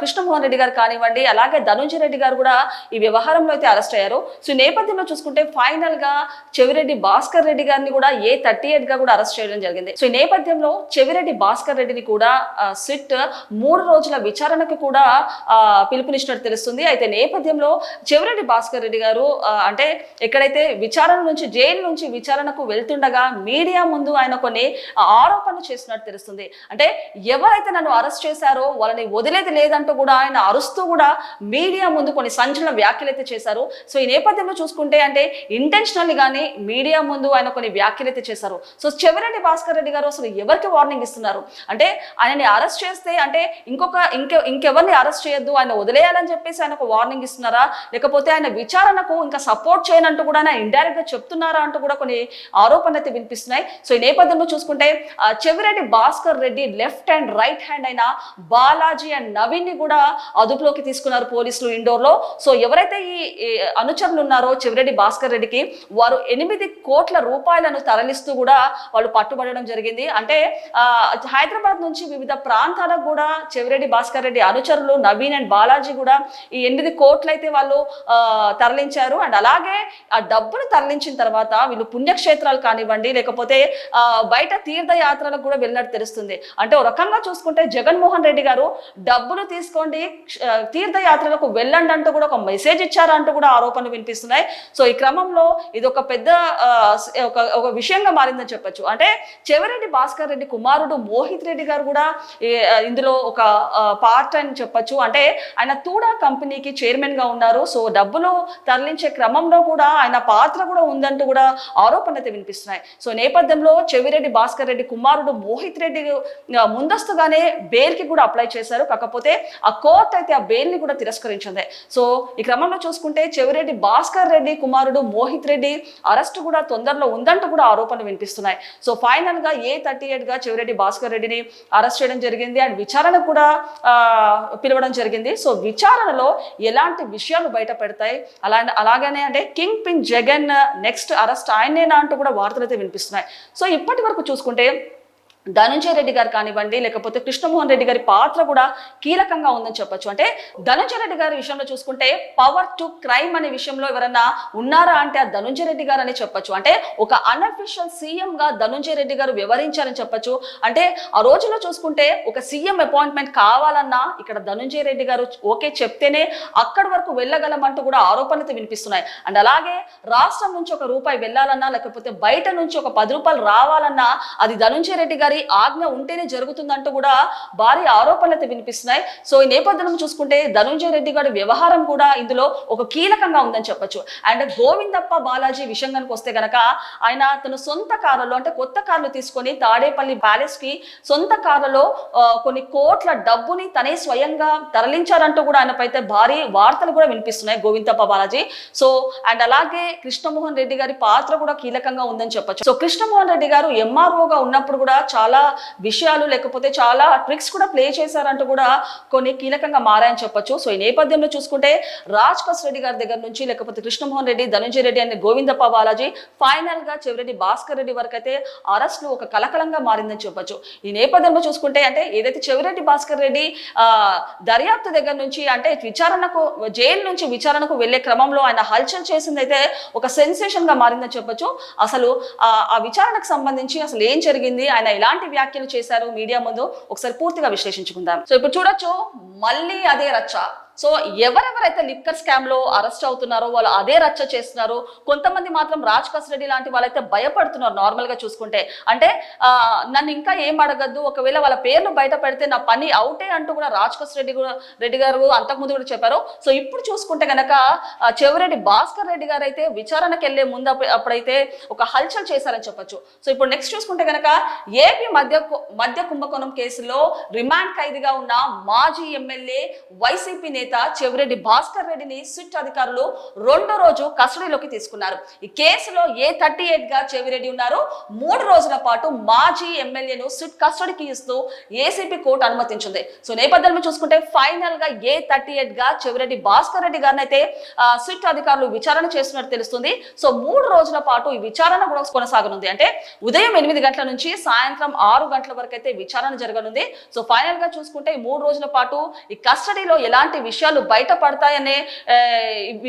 కృష్ణమోహన్ రెడ్డి గారు కానివ్వండి అలాగే ధనుంజయ రెడ్డి గారు కూడా ఈ వ్యవహారంలో అయితే అరెస్ట్ అయ్యారు. సో నేపథ్యంలో చూసుకుంటే ఫైనల్గా చెవిరెడ్డి భాస్కర్ రెడ్డి గారిని కూడా ఏ థర్టీ ఎయిట్గా కూడా అరెస్ట్ చేయడం జరిగింది. సో ఈ నేపథ్యంలో చెవిరెడ్డి భాస్కర్ రెడ్డిని కూడా సిట్ మూడు రోజుల విచారణకు కూడా పిలుపునిచ్చినట్టు తెలుస్తుంది. అయితే నేపథ్యంలో చెవిరెడ్డి భాస్కర్ రెడ్డి గారు అంటే ఎక్కడైతే విచారణ నుంచి జైలు నుంచి విచారణకు వెళ్తుండగా మీడియా ముందు ఆయన కొన్ని ఆరోపణలు చేస్తున్నట్టు తెలుస్తుంది. అంటే ఎవరైతే నన్ను అరెస్ట్ చేశారో వాళ్ళని వదిలేది లేదంటూ కూడా ఆయన అరుస్తూ కూడా మీడియా ముందు కొన్ని సంచలన వ్యాఖ్యలు అయితే చేశారు. సో ఈ నేపథ్యంలో చూసుకుంటే అంటే ఇంటెన్షనల్ గానీ మీడియా ముందు ఆయన కొన్ని వ్యాఖ్యలు అయితే చేశారు. సో చెవిరెడ్డి భాస్కర్ రెడ్డి గారు అసలు ఎవరికి వార్నింగ్ ఇస్తున్నారు? అంటే ఆయనని అరెస్ట్ చేస్తే అంటే ఇంకొక ఇంకె ఇంకెవరిని అరెస్ట్ చేయొద్దు ఆయన వదిలేయాలని చెప్పేసి ఆయన ఒక వార్నింగ్ ఇస్తున్నారా? లేకపోతే ఆయన విచారణకు ఇంకా సపోర్ట్ చేయనంటూ కూడా ఆయన ఇండైరెక్ట్గా చెప్తున్నారా అంటూ కూడా కొన్ని ఆరోపణలు అయితే వినిపిస్తున్నాయి. సో ఈ నేపథ్యంలో చూసుకుంటే Chevireddy Bhaskar Reddy left and right hand అయిన బాలాజీ అండ్ నవీన్ ని కూడా అదుపులోకి తీసుకున్నారు పోలీసులు ఇండోర్లో. సో ఎవరైతే ఈ అనుచరులు ఉన్నారో చెవిరెడ్డి భాస్కర్ రెడ్డికి వారు ఎనిమిది కోట్ల రూపాయలను తరలిస్తూ కూడా వాళ్ళు పట్టుబడడం జరిగింది. అంటే హైదరాబాద్ నుంచి వివిధ ప్రాంతాలకు కూడా చెవిరెడ్డి భాస్కర్ రెడ్డి అనుచరులు నవీన్ అండ్ బాలాజీ కూడా ఈ ఎనిమిది కోట్లు అయితే వాళ్ళు తరలించారు. అండ్ అలాగే ఆ డబ్బులు తరలించిన తర్వాత వీళ్ళు పుణ్యక్షేత్రాలు కానివ్వండి లేకపోతే బయట తీర్థయాత్రలకు కూడా వెళ్ళినట్టు తెలుస్తుంది. అంటే ఒక రకంగా చూసుకుంటే జగన్మోహన్ రెడ్డి గారు డబ్బులు తీసుకోండి. తీర్థయాత్రలకు వెళ్ళండి అంటూ కూడా ఒక మెసేజ్ ఇచ్చారంటూ కూడా ఆరోపణలు వినిపిస్తున్నాయి. సో ఈ క్రమంలో ఇది ఒక పెద్ద ఒక ఒక విషయంగా మారిందని చెప్పొచ్చు. అంటే చెవిరెడ్డి భాస్కర్ రెడ్డి కుమారుడు మోహిత్ రెడ్డి గారు కూడా ఇందులో ఒక పార్ట్ అని చెప్పొచ్చు. అంటే ఆయన తూడా కంపెనీకి చైర్మన్గా ఉన్నారు. సో డబ్బులు తరలించే క్రమంలో కూడా ఆయన పాత్ర కూడా ఉందంటూ కూడా ఆరోపణలు అయితే వినిపిస్తున్నాయి. సో నేపథ్యంలో చెవిరెడ్డి భాస్కర్ రెడ్డి కుమారుడు మోహిత్ రెడ్డి ముందస్తుగానే బెయిల్కి కూడా అప్లై చేశారు. కాకపోతే ఆ కోర్ట్ అయితే ఆ బెయిల్ని కూడా తిరస్కరించింది. సో ఈ క్రమంలో చూసుకుంటే చెవిరెడ్డి భాస్కర్ రెడ్డి కుమారుడు మోహిత్ రెడ్డి అరెస్ట్ కూడా తొందరలో ఉందంటూ కూడా ఆరోపణలు వినిపిస్తున్నాయి. సో ఫైనల్గా ఏ థర్టీ ఎయిట్గా చెవిరెడ్డి భాస్కర్ రెడ్డిని అరెస్ట్ చేయడం జరిగింది. అండ్ విచారణ కూడా పిలవడం జరిగింది. సో విచారణలో ఎలాంటి విషయాలు బయట పెడతాయి? అలా అలాగనే అంటే king pin Jagan next arrest ఆయనేనా అంటూ కూడా వార్తలు అయితే వినిపిస్తున్నాయి. సో ఇప్పటి వరకు చూసుకుంటే ధనంజయ రెడ్డి గారు కానివ్వండి లేకపోతే కృష్ణమోహన్ రెడ్డి గారి పాత్ర కూడా కీలకంగా ఉందని చెప్పొచ్చు. అంటే ధనంజయ రెడ్డి గారి విషయంలో చూసుకుంటే పవర్ టు క్రైమ్ అనే విషయంలో ఎవరన్నా ఉన్నారా అంటే ఆ ధనుంజయ రెడ్డి గారు అని చెప్పొచ్చు. అంటే ఒక అన్అఫిషియల్ సీఎం గా ధనుంజయ రెడ్డి గారు వివరించారని చెప్పొచ్చు. అంటే ఆ రోజుల్లో చూసుకుంటే ఒక సీఎం అపాయింట్మెంట్ కావాలన్నా ఇక్కడ ధనుంజయ రెడ్డి గారు ఓకే చెప్తేనే అక్కడి వరకు వెళ్ళగలమంటూ కూడా ఆరోపణలు వినిపిస్తున్నాయి. అండ్ అలాగే రాష్ట్రం నుంచి ఒక రూపాయి వెళ్ళాలన్నా లేకపోతే బయట నుంచి ఒక పది రూపాయలు రావాలన్నా అది ధనుంజయ రెడ్డి గారి ఆజ్ఞ ఉంటేనే జరుగుతుందంటూ కూడా భారీ ఆరోపణలు అయితే వినిపిస్తున్నాయి. సో ఈ నేపథ్యంలో చూసుకుంటే ధనుంజయ రెడ్డి గారి వ్యవహారం కూడా ఇందులో ఒక కీలకంగా ఉందని చెప్పొచ్చు. అండ్ గోవిందప్ప బాలాజీ విషయంగానికి వస్తే గనక ఆయన తన సొంత కారులో అంటే కొత్త కార్లు తీసుకొని తాడేపల్లి ప్యాలెస్కి సొంత కార్లలో కొన్ని కోట్ల డబ్బుని తనే స్వయంగా తరలించారంటూ కూడా ఆయనపై భారీ వార్తలు కూడా వినిపిస్తున్నాయి గోవిందప్ప బాలాజీ. సో అండ్ అలాగే కృష్ణమోహన్ రెడ్డి గారి పాత్ర కూడా కీలకంగా ఉందని చెప్పొచ్చు. సో కృష్ణమోహన్ రెడ్డి గారు ఎంఆర్ఓగా ఉన్నప్పుడు కూడా చాలా చాలా విషయాలు లేకపోతే చాలా ట్రిక్స్ కూడా ప్లే చేశారంటూ కూడా కొన్ని కీలకంగా మారాయని చెప్పొచ్చు. సో ఈ నేపథ్యంలో చూసుకుంటే రాజ్ కస్ రెడ్డి గారి దగ్గర నుంచి లేకపోతే కృష్ణమోహన్ రెడ్డి ధనంజయ రెడ్డి అనే గోవిందప్ప బాలాజీ ఫైనల్గా చెవిరెడ్డి భాస్కర్ రెడ్డి వరకు అయితే అరెస్టులు ఒక కలకలంగా మారిందని చెప్పొచ్చు. ఈ నేపథ్యంలో చూసుకుంటే అంటే ఏదైతే చెవిరెడ్డి భాస్కర్ రెడ్డి దర్యాప్తు దగ్గర నుంచి అంటే విచారణకు జైలు నుంచి విచారణకు వెళ్ళే క్రమంలో ఆయన హల్చల్ చేసిందైతే ఒక సెన్సేషన్గా మారిందని చెప్పొచ్చు. అసలు ఆ ఆ విచారణకు సంబంధించి అసలు ఏం జరిగింది? ఆయన ఎలాంటి వ్యాఖ్యలు చేశారు మీడియా ముందు ఒకసారి పూర్తిగా విశ్లేషించుకుందాం. సో ఇప్పుడు చూడొచ్చు మళ్ళీ అదే రచ్చ. సో ఎవరెవరైతే లిక్కర్ స్కామ్లో అరెస్ట్ అవుతున్నారో వాళ్ళు అదే రచ్చ చేస్తున్నారు కొంతమంది మాత్రం రాజ్ రెడ్డి లాంటి వాళ్ళైతే భయపడుతున్నారు నార్మల్గా చూసుకుంటే. అంటే నన్ను ఇంకా ఏం అడగద్దు ఒకవేళ వాళ్ళ పేర్లు బయట పెడితే నా పని అవుటే అంటూ కూడా రాజ్ రెడ్డి కూడా రెడ్డి గారు అంతకుముందు కూడా చెప్పారు. సో ఇప్పుడు చూసుకుంటే గనక చెవిరెడ్డి భాస్కర్ రెడ్డి గారు అయితే విచారణకు వెళ్ళే ముందు అప్పుడైతే ఒక హల్చల్ చేశారని చెప్పొచ్చు. సో ఇప్పుడు నెక్స్ట్ చూసుకుంటే గనక ఏపీ మధ్య మధ్య కుంభకోణం కేసులో రిమాండ్ ఖైదీగా ఉన్న మాజీ ఎమ్మెల్యే వైసీపీ నేత చెవిరెడ్డి భాస్కర్ రెడ్డిని సిట్ అధికారులు రెండో రోజు కస్టడీలోకి తీసుకున్నారు. ఈ కేసులో ఏ థర్టీ ఎయిట్గా చెవిరెడ్డి ఉన్నారు మూడు రోజుల పాటు మాజీ ఎమ్మెల్యేను సిట్ కస్టడీకి ఇస్తూ ఏసీపీ కోర్టు అనుమతించింది. సో నేపథ్యంలో చూసుకుంటే ఫైనల్గా ఏ థర్టీ ఎయిట్గా చెవిరెడ్డి భాస్కర్ రెడ్డి గారిని అయితే సిట్ అధికారులు విచారణ చేస్తున్నట్టు తెలుస్తుంది. సో మూడు రోజుల పాటు ఈ విచారణ కూడా కొనసాగనుంది. అంటే ఉదయం ఎనిమిది గంటల నుంచి సాయంత్రం ఆరు గంటల వరకు అయితే విచారణ జరగనుంది. సో ఫైనల్గా చూసుకుంటే మూడు రోజుల పాటు ఈ కస్టడీలో ఎలాంటి విషయాలు బయటపడతాయనే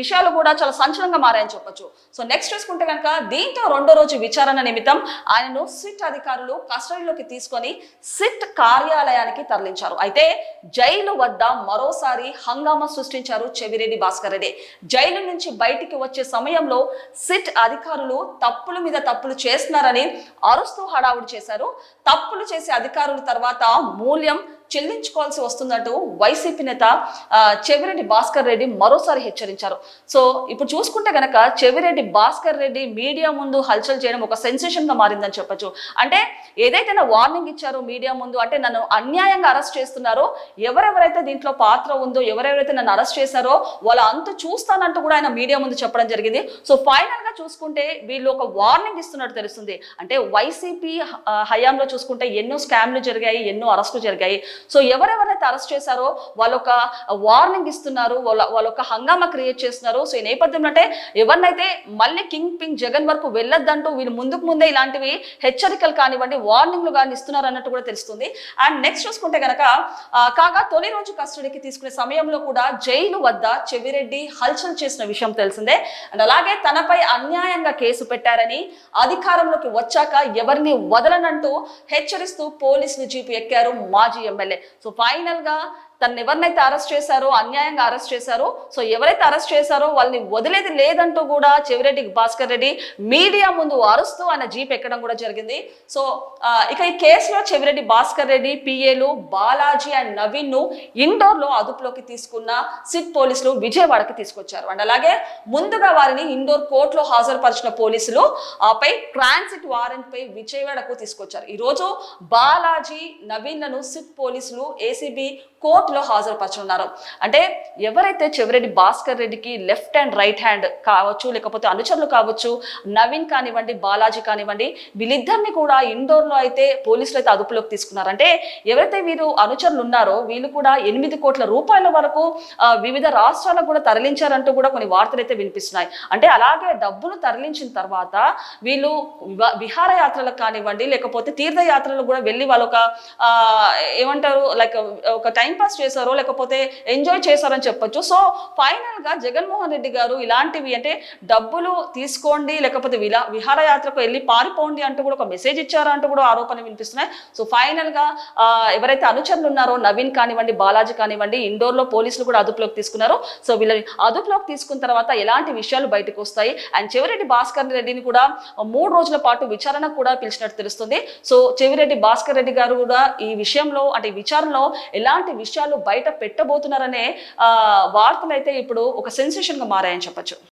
విషయాలు కూడా చాలా సంచలనంగా మారాయని చెప్పొచ్చు. సో నెక్స్ట్ చూసుకుంటే కనుక దీంతో రెండో రోజు విచారణ నిమిత్తం ఆయనను సిట్ అధికారులు కస్టడీలోకి తీసుకొని సిట్ కార్యాలయానికి తరలించారు. అయితే జైలు వద్ద మరోసారి హంగామా సృష్టించారు చెవిరెడ్డి భాస్కర్ రెడ్డి. జైలు నుంచి బయటికి వచ్చే సమయంలో సిట్ అధికారులు తప్పుల మీద తప్పులు చేస్తున్నారని అరుస్తూ హడావుడి చేశారు. తప్పులు చేసే అధికారుల తర్వాత మూల్యం చెల్లించుకోవాల్సి వస్తుందంటూ వైసీపీ నేత చెవిరెడ్డి భాస్కర్ రెడ్డి మరోసారి హెచ్చరించారు. సో ఇప్పుడు చూసుకుంటే గనక చెవిరెడ్డి భాస్కర్ రెడ్డి మీడియా ముందు హల్చల్ చేయడం ఒక సెన్సేషన్గా మారిందని చెప్పొచ్చు. అంటే ఏదైతే నా వార్నింగ్ ఇచ్చారో మీడియా ముందు అంటే నన్ను అన్యాయంగా అరెస్ట్ చేస్తున్నారో ఎవరెవరైతే దీంట్లో పాత్ర ఉందో ఎవరెవరైతే నన్ను అరెస్ట్ చేశారో వాళ్ళ అంత చూస్తానంటూ కూడా ఆయన మీడియా ముందు చెప్పడం జరిగింది. సో ఫైనల్గా చూసుకుంటే వీళ్ళు ఒక వార్నింగ్ ఇస్తున్నట్టు తెలుస్తుంది. అంటే వైసీపీ హయాంలో చూసుకుంటే ఎన్నో స్కామ్లు జరిగాయి ఎన్నో అరెస్టులు జరిగాయి. సో ఎవరెవరైతే అరెస్ట్ చేశారో వాళ్ళు ఒక వార్నింగ్ ఇస్తున్నారు వాళ్ళ వాళ్ళొక ఒక హంగామా క్రియేట్ చేస్తున్నారు. సో ఈ నేపథ్యంలో అంటే ఎవరినైతే మళ్ళీ కింగ్ పింగ్ జగన్ వరకు వెళ్ళొద్దంటూ వీళ్ళు ముందుకు ముందే ఇలాంటివి హెచ్చరికలు కానివ్వండి వార్నింగ్లు కానీ ఇస్తున్నారు అన్నట్టు కూడా తెలుస్తుంది. అండ్ నెక్స్ట్ చూసుకుంటే గనక కాగా తొలి రోజు కస్టడీకి తీసుకునే సమయంలో కూడా జైలు వద్ద చెవిరెడ్డి హల్చల్ చేసిన విషయం తెలిసిందే. అండ్ అలాగే తనపై అన్యాయంగా కేసు పెట్టారని అధికారంలోకి వచ్చాక ఎవరిని వదలనంటూ హెచ్చరిస్తూ పోలీసులు జీపు ఎక్కారు మాజీ ఎమ్మెల్యే. సో ఫైనల్గా తను ఎవరినైతే అరెస్ట్ చేశారో అన్యాయంగా అరెస్ట్ చేశారో సో ఎవరైతే అరెస్ట్ చేశారో వాళ్ళని వదిలేది లేదంటూ కూడా చెవిరెడ్డి భాస్కర్ రెడ్డి మీడియా ముందు అరుస్తూ ఆయన జీప్ ఎక్కడం కూడా జరిగింది. సో ఇక ఈ కేసులో చెవిరెడ్డి భాస్కర్ రెడ్డి పిఏలు బాలాజీ అండ్ నవీన్ను ఇండోర్లో అదుపులోకి తీసుకున్న సిట్ పోలీసులు విజయవాడకి తీసుకొచ్చారు. అండ్ అలాగే ముందుగా వారిని ఇండోర్ కోర్టులో హాజరుపరిచిన పోలీసులు ఆపై ట్రాన్సిట్ వారెంట్ పై విజయవాడకు తీసుకొచ్చారు. ఈరోజు బాలాజీ నవీన్లను సిట్ పోలీసులు ఏసీబీ కోర్టులో హాజరుపరచనున్నారు. అంటే ఎవరైతే చెవిరెడ్డి భాస్కర్ రెడ్డికి లెఫ్ట్ అండ్ రైట్ హ్యాండ్ కావచ్చు లేకపోతే అనుచరులు కావచ్చు నవీన్ కానివ్వండి బాలాజీ కానివ్వండి వీళ్ళిద్దరిని కూడా ఇండోర్లో అయితే పోలీసులు అయితే అదుపులోకి తీసుకున్నారు. అంటే ఎవరైతే వీరు అనుచరులు ఉన్నారో వీళ్ళు కూడా ఎనిమిది కోట్ల రూపాయల వరకు వివిధ రాష్ట్రాలకు కూడా తరలించారంటూ కూడా కొన్ని వార్తలు అయితే వినిపిస్తున్నాయి. అంటే అలాగే డబ్బులు తరలించిన తర్వాత వీళ్ళు విహారయాత్రలకు కానివ్వండి లేకపోతే తీర్థయాత్రలకు కూడా వెళ్ళి వాళ్ళు ఒక ఏమంటారు లైక్ ఒక టైం పాస్ చేశారో లేకపోతే ఎంజాయ్ చేశారని చెప్పొచ్చు. సో ఫైనల్గా జగన్మోహన్ రెడ్డి గారు ఇలాంటివి అంటే డబ్బులు తీసుకోండి లేకపోతే విలా విహారయాత్రకు వెళ్ళి పారిపోండి అంటూ కూడా ఒక మెసేజ్ ఇచ్చారు అంటూ కూడా ఆరోపణలు వినిపిస్తున్నాయి. సో ఫైనల్గా ఎవరైతే అనుచరులు ఉన్నారో నవీన్ కానివ్వండి బాలాజీ కానివ్వండి ఇండోర్లో పోలీసులు కూడా అదుపులోకి తీసుకున్నారు. సో వీళ్ళని అదుపులోకి తీసుకున్న తర్వాత ఎలాంటి విషయాలు బయటకు వస్తాయి? అండ్ చెవిరెడ్డి భాస్కర్ రెడ్డిని కూడా మూడు రోజుల పాటు విచారణ కూడా పిలిచినట్టు తెలుస్తుంది. సో చెవిరెడ్డి భాస్కర్ రెడ్డి గారు కూడా ఈ విషయంలో అంటే విచారణలో ఎలాంటి విషయాలు బయట పెట్టబోతున్నారనే ఆ, వార్తలు అయితే ఇప్పుడు ఒక సెన్సేషన్గా మారాయని చెప్పొచ్చు.